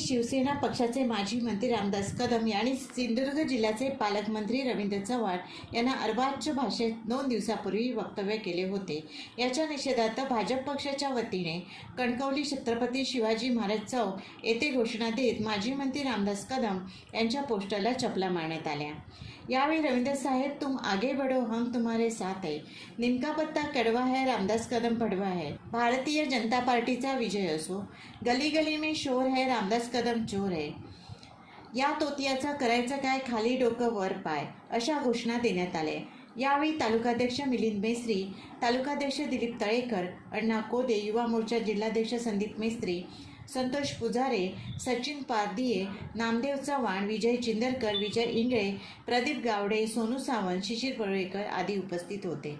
शिवसेना पक्षाचे माजी मंत्री रामदास कदम यांनी सिंधुदुर्ग जिल्ह्याचे पालकमंत्री रवींद्र चव्हाण यांना अर्वाच्य भाषेत दोन दिवसापूर्वी वक्तव्य केले होते. याच्या निषेधार्थ भाजप पक्षाच्या वतीने कणकवली छत्रपती शिवाजी महाराज चौक येथे घोषणा देत माजी मंत्री रामदास कदम यांच्या पोस्टरला चपला मारण्यात आल्या. यावेळी रवींद्र साहेब तुम आगे बढ़ो हम तुम्हारे साथ है. निमका पत्ता कड़वा है रामदास कदम पड़वा है. भारतीय जनता पार्टीचा विजय असो. गली गली में शोर है रामदास कदम चोर आहे. या तोतियाचा करायचं काय? खाली डोकं वर पाय अशा घोषणा देण्यात आल्या. यावेळी तालुकाध्यक्ष मिलिंद मेस्त्री तालुकाध्यक्ष दिलीप तळेकर अण्णा कोदे युवा मोर्चा जिल्हाध्यक्ष संदीप मेस्त्री संतोष पुजारे सचिन पारदिये नामदेव चव्हाण विजय चिंदरकर विजय इंगळे प्रदीप गावडे सोनू सावंत शिशिर पळवेकर आदी उपस्थित होते.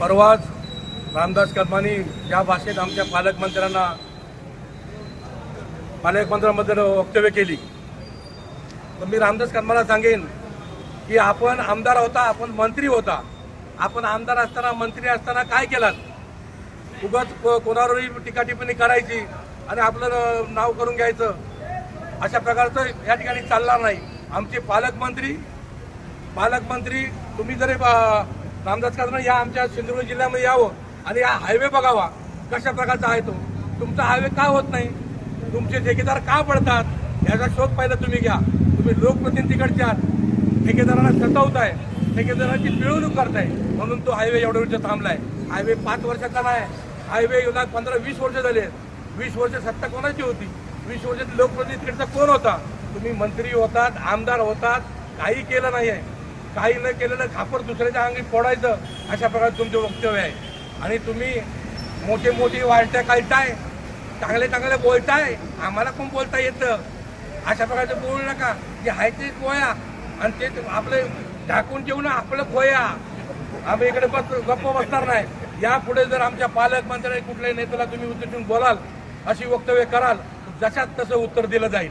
परवाच रामदास कदमानी या भाषेत आमच्या पालकमंत्र्यांना पालकमंत्र्यांबद्दल वक्तव्य केली. तर मी रामदास कदमाला सांगेन की आपण आमदार होता आपण मंत्री होता. आपण आमदार असताना मंत्री असताना काय केलात? उगाच को- कोणावरही टीका टिप्पणी करायची आणि आपलं नाव करून घ्यायचं. अशा प्रकारचं या ठिकाणी चालणार नाही. आमचे पालकमंत्री पालकमंत्री तुम्ही जरी रामदास कदम या आमच्या सिंधुदुर्ग जिल्ह्यामध्ये यावं आणि हा हायवे बघावा कशा प्रकारचा आहे तो? तुमचा हायवे का होत नाही? तुमचे ठेकेदार का पडतात? याचा शोध पहिला तुम्ही घ्या. तुम्ही लोकप्रतिनिधीकडचे आहात. ठेकेदारांना सतवताय. ठेकेदारांची पिळवणूक करताय. म्हणून तो हायवे एवढ्या वर्ष थांबलाय. हायवे पाच वर्षाचा नाही. हायवे युगात पंधरा वीस वर्ष झाले आहेत. वीस वर्ष सत्ता कोणाची होती? वीस वर्षात लोकप्रतिनिधीकडचा कोण होता? तुम्ही मंत्री होतात आमदार होतात काही केलं नाही आहे. काही न केलेलं खापर दुसऱ्याच्या अंगी फोडायचं अशा प्रकारे तुमचे वक्तव्य आहे. आणि तुम्ही मोठे मोठे वाळट्या काढताय चांगले चांगले बोलताय आम्हाला पण बोलता येतं. अशा प्रकारचं बोलू नका. जे आहे ते पोया आणि ते आपले झाकून जेवण आपलं खोया. आम्ही इकडे बस गप्प बसणार नाही. यापुढे जर आमच्या पालकमंत्र्यांनी कुठल्याही नेत्याला तुम्ही उद्देशून बोलाल अशी वक्तव्य कराल जशात तसं उत्तर दिलं जाईल.